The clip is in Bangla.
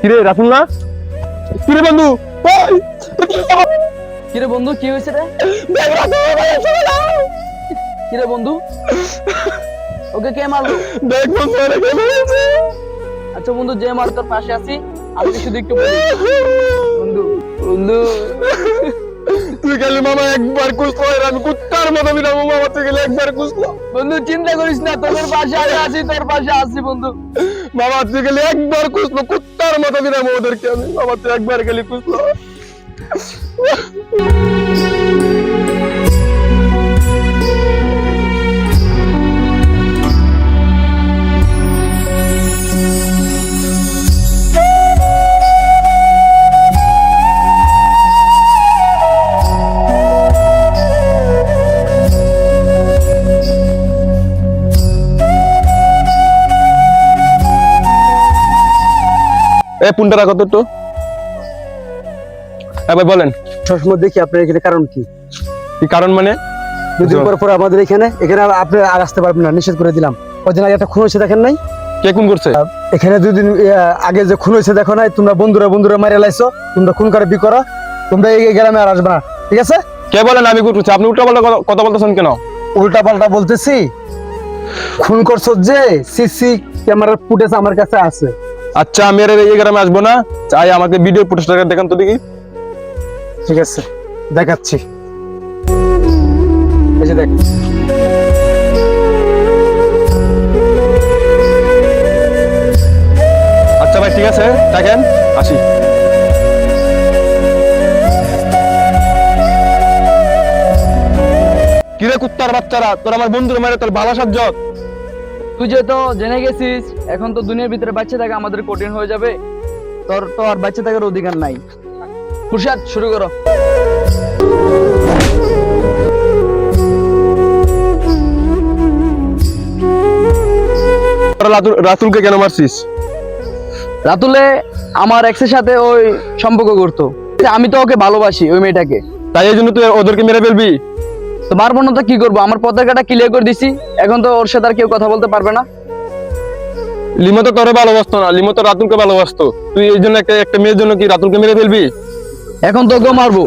কিরে না? কিরে বন্ধু? কিরে বন্ধু কি হয়েছে রে। কিরে বন্ধু? ওকে কে মারলো? দেখ বন্ধু। আচ্ছা বন্ধু যে মার তোর পাশে আছি আমি শুধু একটু বন্ধু বন্ধু। তুই খালি মামা একবার কুসলো এর আমি কুত্তার মতো বিনা মামা তুই খালি একবার কুসলো বন্ধু চিন্তা করিস না তোদের পাশে আমি আছি তোর পাশে আছি বন্ধু। মামা তুই গেলি একবার কুসলো কুত্তার মতো বিনা ওদেরকে আমি। মামা তুই একবার খালি কুসলো এ পুনটা তো ভাই বলেন। সবসময় দেখি আপনার এখানে কারণ কি। কি কারণ মানে? দুদিন পর পর আমাদের এখানে এখানে আপনি আর আসতে পারবেন না নিষেধ করে দিলাম। একটা খুন হয়েছে দেখেন নাই? কে কোন করছে? এখানে দুদিন আগে যে খুন হয়েছে দেখো নাই তোমরা বন্ধুরা বন্ধুরা মারে লাইছো তোমরা খুন করে বি করো তোমরা এই গ্রামে আর আসবে না ঠিক আছে? কে বলেন আমি কোন করছি? আপনি উল্টা পাল্টা কথা- কথা বলতেছেন কেন? উল্টা পাল্টা বলতেছি খুন করছ যে সিসি ক্যামেরার ফুটেজ আমার কাছে আছে। আচ্ছা আমি আর এই গ্রামে আসব না। চাই আমাকে ভিডিও ফুটেজটা দেখান তো দেখি। ঠিক আছে দেখাচ্ছি। এই যে দেখ। আচ্ছা ভাই ঠিক আছে দেখেন আসি। কিরে কুত্তার বাচ্চারা তোর আমার বন্ধুর মারে তোর ভালো সাহায্য তুই যে তো জেনে গেছিস এখন তো দুনিয়ার ভিতরে বাচ্চা থাকা আমাদের কঠিন হয়ে যাবে। তোর তো আর বাচ্চা থাকার অধিকার নাই। খুরশাদ শুরু করো। রাতুল- রাতুলকে কেন মারছিস? রাতুলে আমার এক্সের সাথে ওই সম্পর্ক করতো। আমি তো ওকে ভালোবাসি ওই মেয়েটাকে। তাই এই জন্য তুই ওদেরকে মেরে ফেলবি? তো মারবো না তো কি করব? আমার পতাকাটা ক্লিয়ার করে দিছি। এখন তো ওর সাথে আর কেউ কথা বলতে পারবে না। লিমো তো তোরে ভালোবাসতো না। লিমো তো রাতুলকে ভালোবাসতো। তুই এই জন্য একটা একটা মেয়ের জন্য কি রাতুলকে মেরে ফেলবি? এখন তো ওকে মারবো।